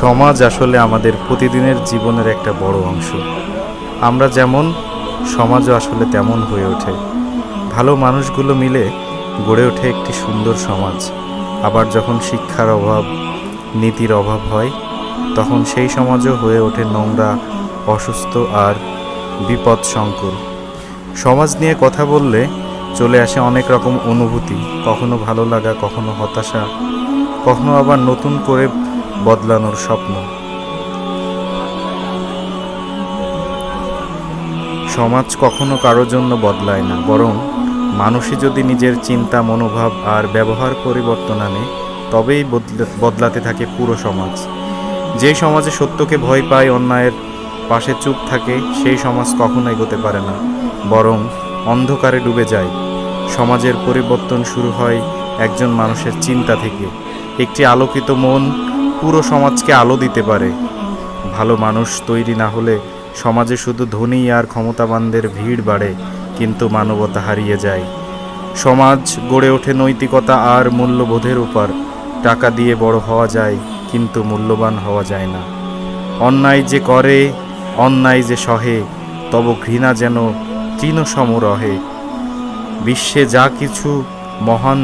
সমাজ আসলে আমাদের প্রতিদিনের জীবনের একটা বড় অংশ। আমরা যেমন, সমাজও আসলে তেমন হয়ে ওঠে। ভালো মানুষগুলো মিলে গড়ে ওঠে একটি সুন্দর সমাজ। আবার যখন শিক্ষার অভাব, নীতির অভাব হয়, তখন সেই সমাজও হয়ে ওঠে নোংরা, অসুস্থ আর বিপদ সংকুল সমাজ নিয়ে কথা বললে চলে আসে অনেক রকম অনুভূতি। কখনো ভালো লাগা, কখনো হতাশা, কখনো আবার নতুন করে বদলানোর স্বপ্ন। সমাজ কখনো কারোর জন্য বদলায় না, বরং মানুষই যদি নিজের চিন্তা, মনোভাব আর ব্যবহার পরিবর্তন আনে, তবেই বদলে- বদলাতে থাকে পুরো সমাজ। যে সমাজে সত্যকে ভয় পায়, অন্যায়ের পাশে চুপ থাকে, সেই সমাজ কখনো এগোতে পারে না, বরং অন্ধকারে ডুবে যায়। সমাজের পরিবর্তন শুরু হয় একজন মানুষের চিন্তা থেকে। একটি আলোকিত মন পুরো সমাজকে আলো দিতে পারে। ভালো মানুষ তৈরি না হলে সমাজে শুধু ধনী আর ক্ষমতাবানদের ভিড় বাড়ে, কিন্তু মানবতা হারিয়ে যায়। সমাজ গড়ে ওঠে নৈতিকতা আর মূল্যবোধের উপর। টাকা দিয়ে বড় হওয়া যায়, কিন্তু মূল্যবান হওয়া যায় না। অন্যায় যে করে, অন্যায় যে সহে, তব ঘৃণা যেন তৃণসম রহে। বিশ্বে যা কিছু মহান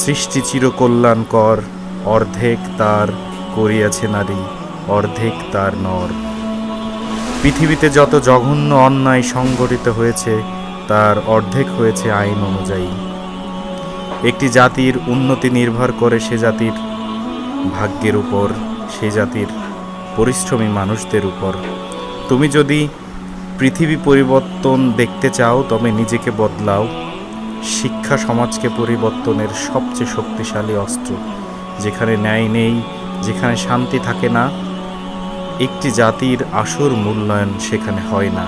সৃষ্টি চিরকল্যাণকর অর্ধেক তার করিয়াছে নারী, অর্ধেক তার নর। পৃথিবীতে যত জঘন্য অন্যায় সংগঠিত হয়েছে, তার অর্ধেক হয়েছে আইন অনুযায়ী। একটি জাতির উন্নতি নির্ভর করে সে জাতির ভাগ্যের উপর, সে জাতির পরিশ্রমী মানুষদের উপর। তুমি যদি পৃথিবী পরিবর্তন দেখতে চাও, তবে নিজেকে বদলাও। শিক্ষা সমাজকে পরিবর্তনের সবচেয়ে শক্তিশালী অস্ত্র। যেখানে ন্যায় নেই, যেখানে শান্তি থাকে না, একটি জাতির আসল মূল্যায়ন সেখানে হয় না।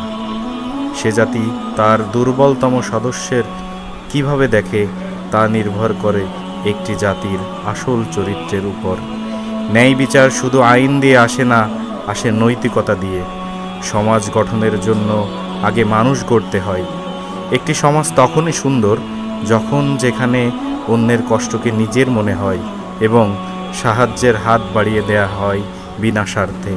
সে জাতি তার দুর্বলতম সদস্যের কীভাবে দেখে, তা নির্ভর করে একটি জাতির আসল চরিত্রের উপর। ন্যায় বিচার শুধু আইন দিয়ে আসে না, আসে নৈতিকতা দিয়ে। সমাজ গঠনের জন্য আগে মানুষ গড়তে হয়। একটি সমাজ তখনই সুন্দর, যখন যেখানে অন্যের কষ্টকে নিজের মনে হয়। এবং সাহায্যের হাত বাড়িয়ে দেয়া হয় বিনা স্বার্থে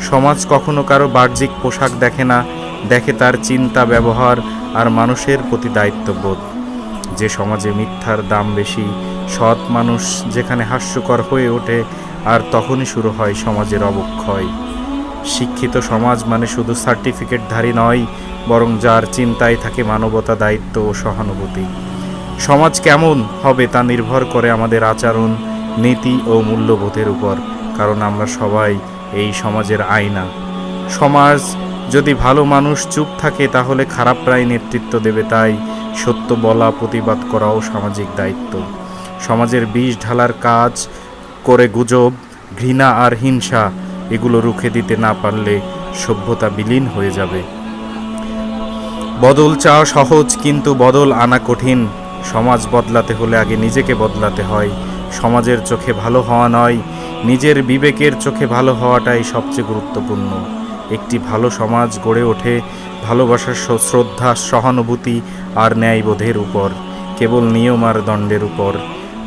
সমাজ কখনো কারও বাহ্যিক পোশাক দেখে না, দেখে তার চিন্তা, ব্যবহার আর মানুষের প্রতি দায়িত্ববোধ। যে সমাজে মিথ্যার দাম বেশি, সৎ মানুষ যেখানে হাস্যকর হয়ে ওঠে আর তখনই শুরু হয় সমাজের অবক্ষয়। শিক্ষিত সমাজ মানে শুধু সার্টিফিকেটধারী নয়, বরং যার চিন্তায় থাকে মানবতা, দায়িত্ব ও সহানুভূতি। সমাজ কেমন হবে তা নির্ভর করে আমাদের আচরণ নীতি ও মূল্যবোধের উপর, কারণ আমরা সবাই এই সমাজের আয়না। সমাজ যদি ভালো মানুষ চুপ থাকে, তাহলে খারাপ প্রায় নেতৃত্ব দেবে, তাই সত্য বলা প্রতিবাদ করাও সামাজিক দায়িত্ব। সমাজের বিষ ঢালার কাজ করে গুজব, ঘৃণা আর হিংসা, এগুলো রুখে দিতে না পারলে সভ্যতা বিলীন হয়ে যাবে। বদল চাওয়া সহজ, কিন্তু বদল আনা কঠিন। সমাজ বদলাতে হলে আগে নিজেকে বদলাতে হয়। সমাজের চোখে ভালো হওয়া নয়, নিজের বিবেকের চোখে ভালো হওয়াটাই সবচেয়ে গুরুত্বপূর্ণ। একটি ভালো সমাজ গড়ে ওঠে ভালোবাসার শ্রদ্ধা, সহানুভূতি আর ন্যায়বোধের উপর, কেবল নিয়ম আর দণ্ডের উপর।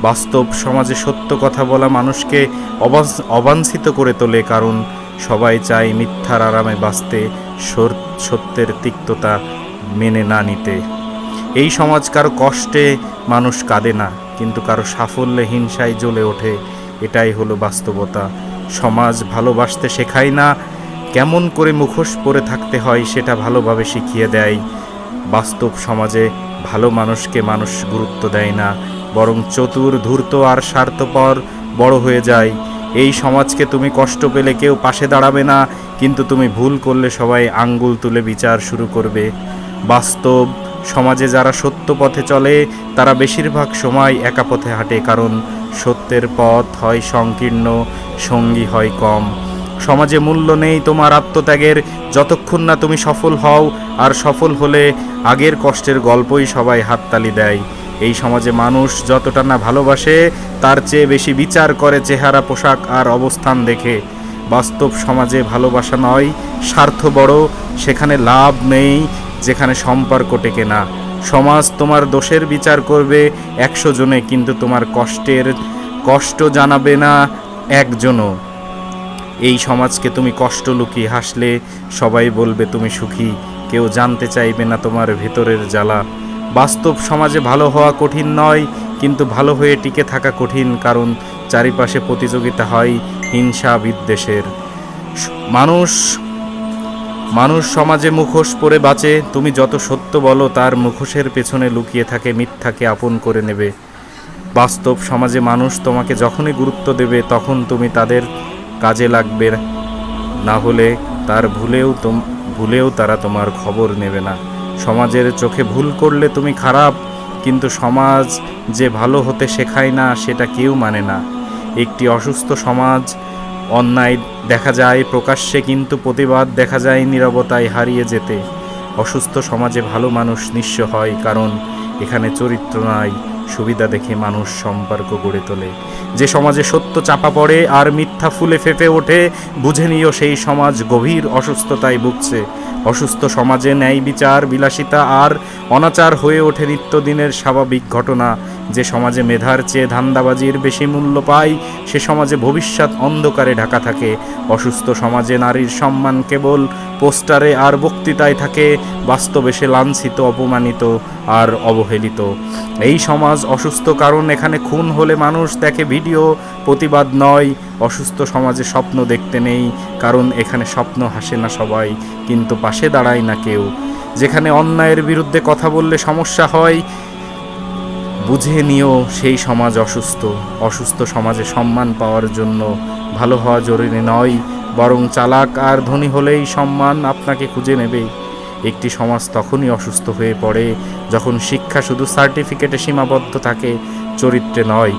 বাস্তব সমাজে সত্য কথা বলা মানুষকে অবাঞ্ছ- অবাঞ্ছিত করে তোলে কারণ সবাই চায় মিথ্যার আরামে বাঁচতে সত্যের তিক্ততা মেনে না নিতে। এই সমাজ কারও কষ্টে মানুষ কাঁদে না। কিন্তু কারও সাফল্যে, হিংসায় জ্বলে ওঠে, এটাই হলো বাস্তবতা। সমাজ ভালোবাসতে শেখায় না, কেমন করে মুখোশ পরে থাকতে হয় সেটা ভালোভাবে শিখিয়ে দেয়। বাস্তব সমাজে ভালো মানুষকে মানুষ গুরুত্ব দেয় না, বরং চতুর, ধূর্ত আর স্বার্থপর বড় হয়ে যায়। এই সমাজকে তুমি কষ্ট পেলে কেউ পাশে দাঁড়াবে না, কিন্তু তুমি ভুল করলে সবাই আঙ্গুল তুলে বিচার শুরু করবে। বাস্তব সমাজে যারা সত্য পথে চলে, তারা বেশিরভাগ সময় একা পথে হাঁটে, কারণ সত্যের পথ হয় সংকীর্ণ, সঙ্গী হয় কম। সমাজে মূল্য নেই তোমার আত্মত্যাগের, যতক্ষণ না তুমি সফল হও, আর সফল হলে আগের কষ্টের গল্পই সবাই হাততালি দেয়। এই সমাজে মানুষ যতটা না ভালোবাসে, তার চেয়ে বেশি বিচার করে চেহারা, পোশাক আর অবস্থান দেখে। বাস্তব সমাজে ভালোবাসা নয়, স্বার্থ বড়, সেখানে লাভ নেই যেখানে সম্পর্ক টেকে না। সমাজ তোমার দোষের বিচার করবে, একশো জনে কিন্তু তোমার কষ্টের কষ্ট জানাবে না একজনও। এই সমাজকে তুমি কষ্ট লুকিয়ে হাসলে, সবাই বলবে তুমি সুখী, কেউ জানতে চাইবে না তোমার ভেতরের জ্বালা। বাস্তব সমাজে ভালো হওয়া কঠিন নয়, কিন্তু ভালো হয়ে টিকে থাকা কঠিন, কারণ চারিপাশে প্রতিযোগিতা হয় হিংসা বিদ্বেষের। মানুষ মানুষ সমাজে মুখোশ পরে বাঁচে, তুমি যত সত্য বলো তার মুখোশের পেছনে লুকিয়ে থাকে, মিথ্যাকে আপন করে নেবে। বাস্তব সমাজে মানুষ তোমাকে যখনই গুরুত্ব দেবে, তখন তুমি তাদের কাজে লাগবে না হলে তার ভুলেও তোম, ভুলেও তারা তোমার খবর নেবে না। সমাজের চোখে ভুল করলে তুমি খারাপ, কিন্তু সমাজ যে ভালো হতে শেখায় না, সেটা কেউ মানে না। একটি অসুস্থ সমাজ অন্যায় দেখা যায়, প্রকাশ্যে কিন্তু প্রতিবাদ দেখা যায় নীরবতায় হারিয়ে যেতে। অসুস্থ সমাজে ভালো মানুষ নিঃস্ব হয়, কারণ এখানে চরিত্র নাই, সুবিধা দেখে মানুষ সম্পর্ক গড়ে তোলে। যে সমাজে সত্য চাপা পড়ে আর মিথ্যা ফুলে ফেপে ওঠে, বুঝে নিও সেই সমাজ গভীর অসুস্থতায় ভুগছে। অসুস্থ সমাজে ন্যায় বিচার, বিলাসিতা আর অনাচার হয়ে ওঠে নিত্যদিনের স্বাভাবিক ঘটনা। যে সমাজে মেধার চেয়ে ধান্দাবাজির বেশি মূল্য পায়, সে সমাজে ভবিষ্যৎ অন্ধকারে ঢাকা থাকে। অসুস্থ সমাজে নারীর সম্মান কেবল পোস্টারে আর বক্তৃতায় থাকে, বাস্তবে সে লাঞ্ছিত, অপমানিত আর অবহেলিত। এই সমাজ অসুস্থ কারণ এখানে খুন হলে মানুষ দেখে ভিডিও, প্রতিবাদ নয়। অসুস্থ সমাজে স্বপ্ন দেখতে নেই, কারণ এখানে স্বপ্ন হাসে না সবাই, কিন্তু পাশে দাঁড়ায় না কেউ। যেখানে অন্যায়ের বিরুদ্ধে কথা বললে সমস্যা হয় বুঝে নিও সেই সমাজ অসুস্থ। অসুস্থ সমাজে সম্মান পাওয়ার জন্য ভালো হওয়া জরুরি নয়, বরং চালাক আর ধনী হলেই সম্মান আপনাকে খুঁজে নেবে। একটি সমাজ তখনই অসুস্থ হয়ে পড়ে যখন শিক্ষা শুধু সার্টিফিকেটে সীমাবদ্ধ থাকে, চরিত্রে নয়।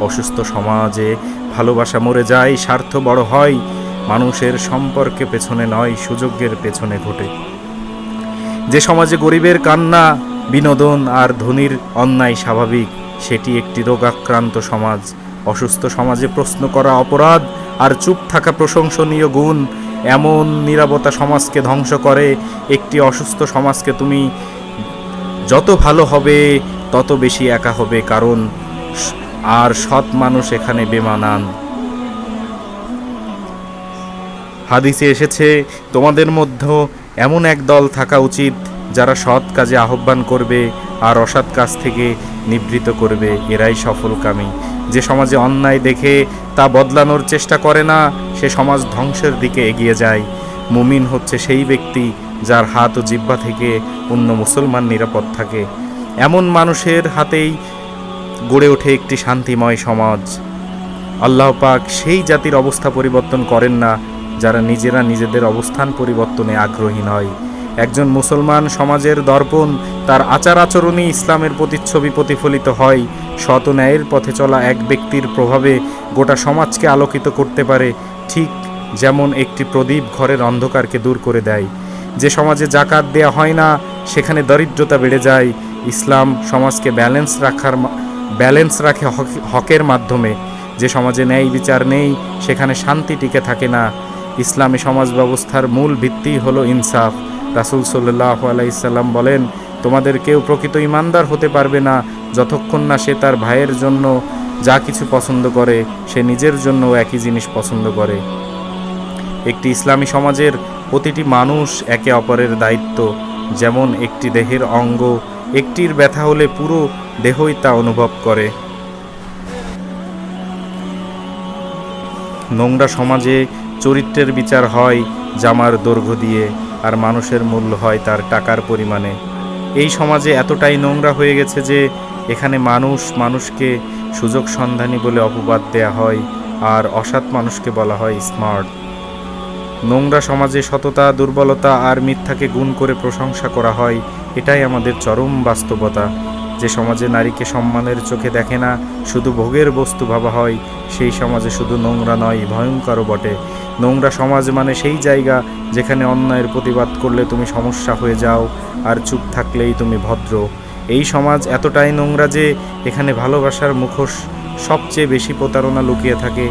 অসুস্থ সমাজে ভালোবাসা মরে যায়, স্বার্থ বড় হয়, মানুষের সম্পর্কে পেছনে নয়, সুযোগের পেছনে ঘটে। যে সমাজে গরিবের কান্না বিনোদন আর ধনীর অন্যায় স্বাভাবিক। সেটি একটি রোগাক্রান্ত সমাজ। অসুস্থ সমাজে প্রশ্ন করা অপরাধ আর চুপ থাকা প্রশংসনীয় গুণ, এমন নিরাপত্তা সমাজকে ধ্বংস করে। একটি অসুস্থ সমাজকে তুমি যত ভালো হবে, তত বেশি একা হবে, কারণ আর সৎ মানুষ এখানে বেমানান। হাদিসে এসেছে, তোমাদের মধ্যে এমন এক দল থাকা উচিত যারা সৎ কাজে আহ্বান করবে আর অসৎ কাজ থেকে নিবৃত করবে, এরাই সফলকামী। যে সমাজে অন্যায় দেখে তা বদলানোর চেষ্টা করে না, সে সমাজ ধ্বংসের দিকে এগিয়ে যায়। মুমিন হচ্ছে সেই ব্যক্তি যার হাত ও জিহ্বা থেকে অন্য মুসলমান নিরাপদ থাকে। এমন মানুষের হাতেই গড়ে ওঠে একটি শান্তিময় সমাজ। আল্লাহ পাক সেই জাতির অবস্থা পরিবর্তন করেন না, যারা নিজেরা নিজেদের অবস্থান পরিবর্তনে আগ্রহী নয়। একজন মুসলমান সমাজের দর্পণ, তার আচার আচরণই ইসলামের প্রতিচ্ছবি প্রতিফলিত হয়। সত ন্যায়ের পথে চলা এক ব্যক্তির প্রভাবে গোটা সমাজকে আলোকিত করতে পারে, ঠিক যেমন একটি প্রদীপ ঘরের অন্ধকারকে দূর করে দেয়। যে সমাজে জাকাত দেয়া হয় না, সেখানে দরিদ্রতা বেড়ে যায়। ইসলাম সমাজকে ব্যালেন্স রাখার ব্যালেন্স রাখে হক- হকের মাধ্যমে। যে সমাজে ন্যায় বিচার নেই, সেখানে শান্তি টিকে থাকে না। ইসলামী সমাজ ব্যবস্থার মূল ভিত্তি হলো ইনসাফ। রাসুল সাল্লাহ আলাইসাল্লাম বলেন, তোমাদের কেউ প্রকৃত ইমানদার হতে পারবে না, যতক্ষণ না সে তার ভাইয়ের জন্য যা কিছু পছন্দ করে, সে নিজের জন্য একই জিনিস পছন্দ করে। একটি ইসলামী সমাজের প্রতিটি মানুষ একে অপরের দায়িত্ব, যেমন একটি দেহের অঙ্গ, একটির ব্যথা হলে পুরো দেহই তা অনুভব করে। নোংরা সমাজে চরিত্রের বিচার হয় জামার দৈর্ঘ্য দিয়ে। আর মানুষের মূল্য হয় তার টাকার পরিমাণে। এই সমাজে এতটাই নোংরা হয়ে গেছে যে এখানে মানুষ মানুষকে সুযোগ সন্ধানী বলে অপবাদ দেয়া হয় আর অসৎ মানুষকে বলা হয় স্মার্ট। নোংরা সমাজে সততা, দুর্বলতা আর মিথ্যাকে গুণ করে প্রশংসা করা হয়, এটাই আমাদের চরম বাস্তবতা। যে সমাজে নারীকে সম্মানের চোখে দেখে না, শুধু ভোগের বস্তু ভাবা হয়, সেই সমাজে শুধু নোংরা নয়, ভয়ঙ্করও বটে। নোংরা সমাজ মানে সেই জায়গা যেখানে অন্যায়ের প্রতিবাদ করলে তুমি সমস্যা হয়ে যাও, আর চুপ থাকলেই তুমি ভদ্র। এই সমাজ এতটাই নোংরা যে এখানে ভালোবাসার মুখোশ সবচেয়ে বেশি প্রতারণা লুকিয়ে থাকে।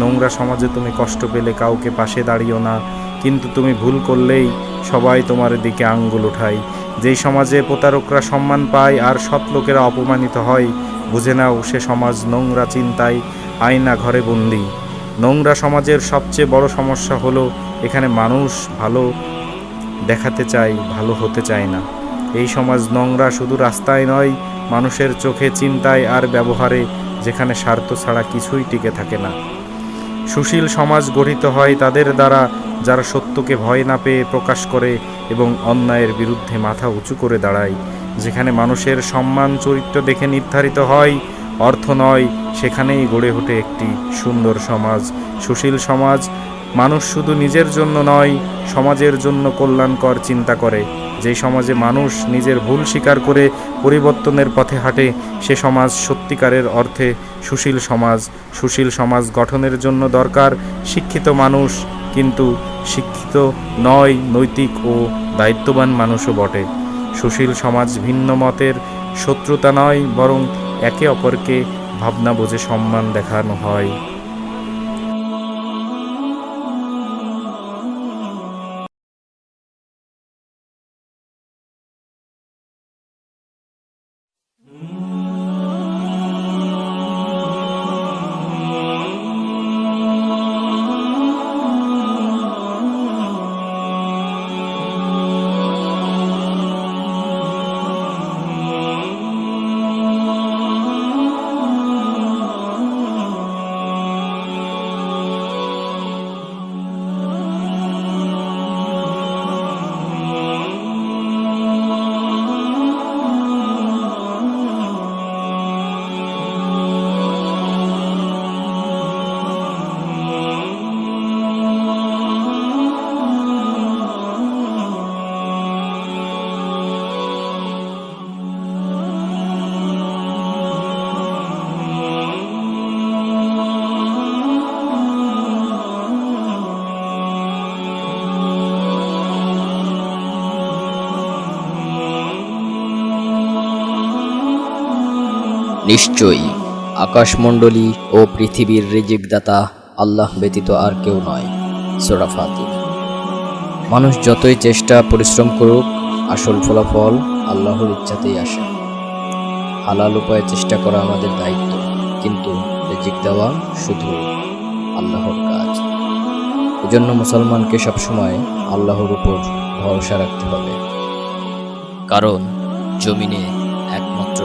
নোংরা সমাজে তুমি কষ্ট পেলে কাউকে পাশে দাঁড়িও না, কিন্তু তুমি ভুল করলেই সবাই তোমার দিকে আঙ্গুল ওঠায়। যেই সমাজে প্রতারকরা সম্মান পায় আর সৎ লোকেরা অপমানিত হয়, বুঝে নাও সে সমাজ নোংরা চিন্তায় আয়না ঘরে বন্দি। নোংরা সমাজের সবচেয়ে বড় সমস্যা হলো, এখানে মানুষ ভালো দেখাতে চায়, ভালো হতে চায় না। এই সমাজ নোংরা শুধু রাস্তায় নয়, মানুষের চোখে, চিন্তায় আর ব্যবহারে, যেখানে স্বার্থ ছাড়া কিছুই টিকে থাকে না। সুশীল সমাজ গঠিত হয় তাদের দ্বারা যারা সত্যকে ভয় না পেয়ে প্রকাশ করে এবং অন্যায়ের বিরুদ্ধে মাথা উঁচু করে দাঁড়ায়, যেখানে মানুষের সম্মান চরিত্র দেখে নির্ধারিত হয়, অর্থ নয়, সেখানেই গড়ে ওঠে একটি সুন্দর সমাজ, সুশীল সমাজ। মানুষ শুধু নিজের জন্য নয়, সমাজের জন্য কল্যাণকর চিন্তা করে। যে সমাজে মানুষ নিজের ভুল স্বীকার করে পরিবর্তনের পথে হাঁটে, সে সমাজ সত্যিকারের অর্থে সুশীল সমাজ। সুশীল সমাজ গঠনের জন্য দরকার শিক্ষিত মানুষ, কিন্তু শিক্ষিত, নয়, নৈতিক ও দায়িত্ববান মানুষও বটে। সুশীল সমাজ ভিন্ন মতের শত্রুতা নয়, বরং একে অপরকে ভাবনা বোঝে সম্মান দেখানো হয়। নিশ্চয়ই, আকাশমণ্ডলী ও পৃথিবীর রিজিকদাতা আল্লাহ ব্যতীত আর কেউ নয়, সোরা ফাতির মানুষ যতই চেষ্টা, পরিশ্রম করুক, আসল ফলাফল আল্লাহর ইচ্ছাতেই আসে। হালাল উপায়ে চেষ্টা করা আমাদের দায়িত্ব, কিন্তু রিজিক দেওয়া শুধু আল্লাহর কাজ। এজন্য মুসলমানকে সবসময় আল্লাহর উপর ভরসা রাখতে হবে। কারণ জমিনে একমাত্র